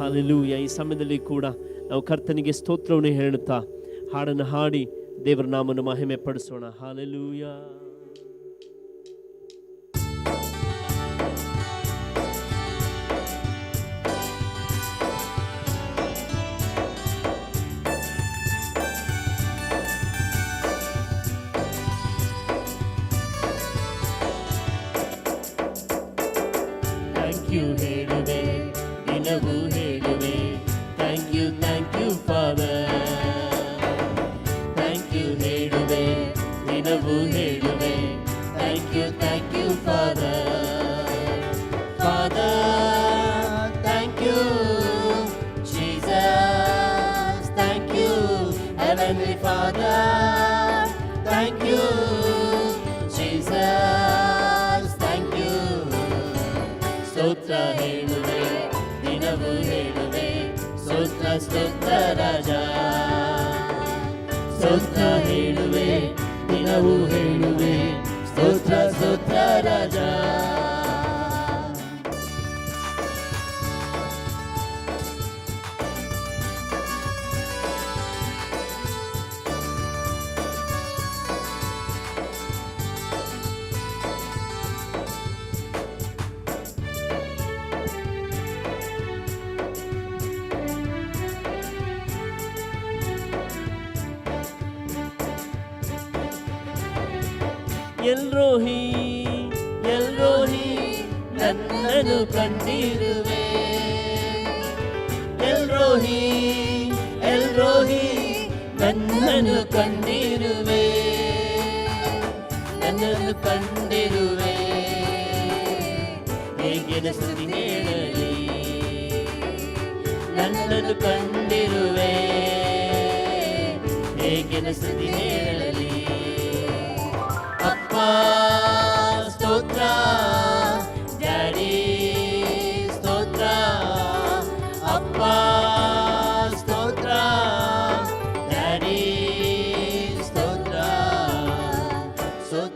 Hallelujah. ಈ ಸಮಯದಲ್ಲಿ ಕೂಡ ನಾವು ಕರ್ತನಿಗೆ ಸ್ತೋತ್ರವನ್ನು ಹೇಳುತ್ತಾ ಹಾಡನ್ನು ಹಾಡಿ ದೇವರ ನಾಮನ್ನು ಮಹಿಮೆ ಪಡಿಸೋಣ ಹಾಲೆಲೂಯ you ಯು ಹೇಳುವೆ. thank you thank you father father thank you Jesus thank you heavenly father thank you Jesus thank you ಸ್ತೋತ್ರ ಹೇಳುವೆ ದಿನವೂ ಹೇಳುವೆ ಸ್ತೋತ್ರ ಸ್ತೋತ್ರ ರಾಜ ಸ್ತೋತ್ರ ಹೇಳುವೆ ದಿನವೂ ಹೇಳುವೆ ಎಲ್ರೋಹಿ ಎಲ್ರೋಹಿ ನನ್ನನ್ನು ಕಂಡಿರುವೆ ಎಲ್ರೋಹಿ ಎಲ್ರೋಹಿ ನನ್ನನ್ನು ಕಂಡಿರುವೆ ನನ್ನನ್ನು ಕಂಡಿರುವೆ ಹೇಗೆ ಸ್ತುತಿ ಹೇಳಲಿ ನನ್ನನ್ನು ಕಂಡಿರುವೆ ಹೇಗೆ ಸ್ತುತಿ ಹೇಳಲಿ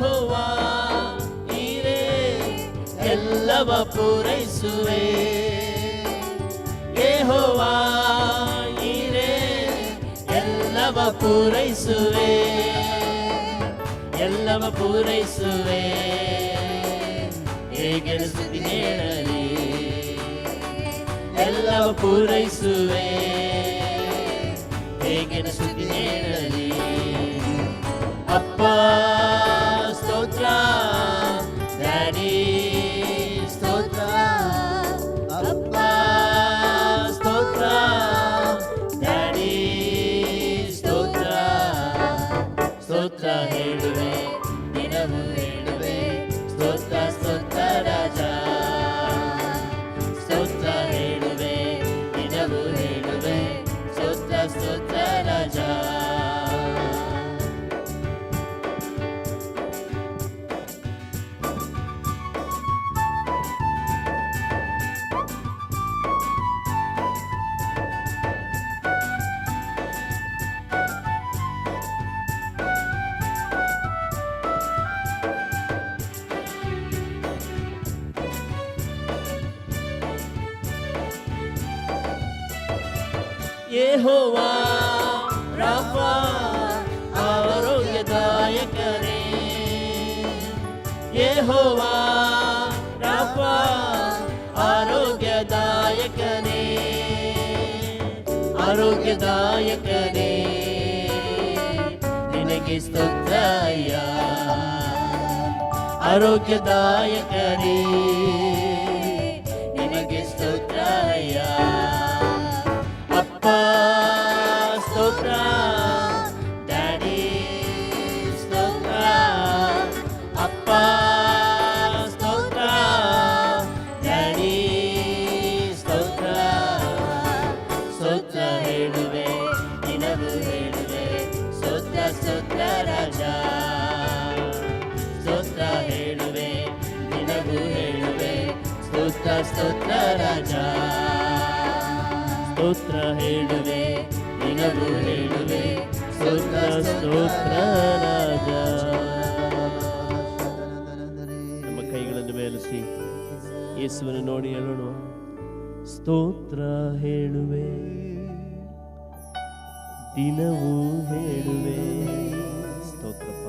ಯೆಹೋವಾ ನೀರೇ ಎಲ್ಲವ ಪೂರೈಸುವೆ ಯೆಹೋವಾ ನೀರೇ ಎಲ್ಲವ ಪೂರೈಸುವೆ ಎಲ್ಲವ ಪೂರೈಸುವೆ ಹೇಗೆ ಸ್ತುತಿ ಹೇಳಲಿ ಎಲ್ಲವ ಪೂರೈಸುವೆ ಹೇಗೆ ಸ್ತುತಿ ಹೇಳಲಿ యెహోవా రఫా ఆరోగ్యదాయకరే యెహోవా రఫా ఆరోగ్యదాయకనే ఆరోగ్యదాయకనే నినకి స్తోత్రయ్యా ఆరోగ్యదాయకనే ಹೇಳುವೆ ದಿನವೂ ಹೇಳುವೆ ಸುತ್ತ ಸುತ್ತ ರಾಜ. ಸುತ್ತ ಹೇಳುವೆ ದಿನವೂ ಹೇಳುವೆ ಸುತ್ತ ಸ್ತೋತ್ರ ರಾಜ. ಸ್ತೋತ್ರ ಹೇಳುವೆ ದಿನವೂ ಹೇಳುವೆ ಸುತ್ತ ಸ್ತೋತ್ರ ರಾಜ. ನಮ್ಮ ಕೈಗಳನ್ನು ಮೇಲಿಸಿ, ಯೇಸುವನ್ನು ನೋಡಿ ಹೇಳೋಣ. ಸ್ತೋತ್ರ ಹೇಳುವೆ. ದಿನವೂ ಹೇಳುವೆ ಸ್ತೋತ್ರಪ್ಪ ಸ್ತೋತ್ರ ಸ್ತೋತ್ರ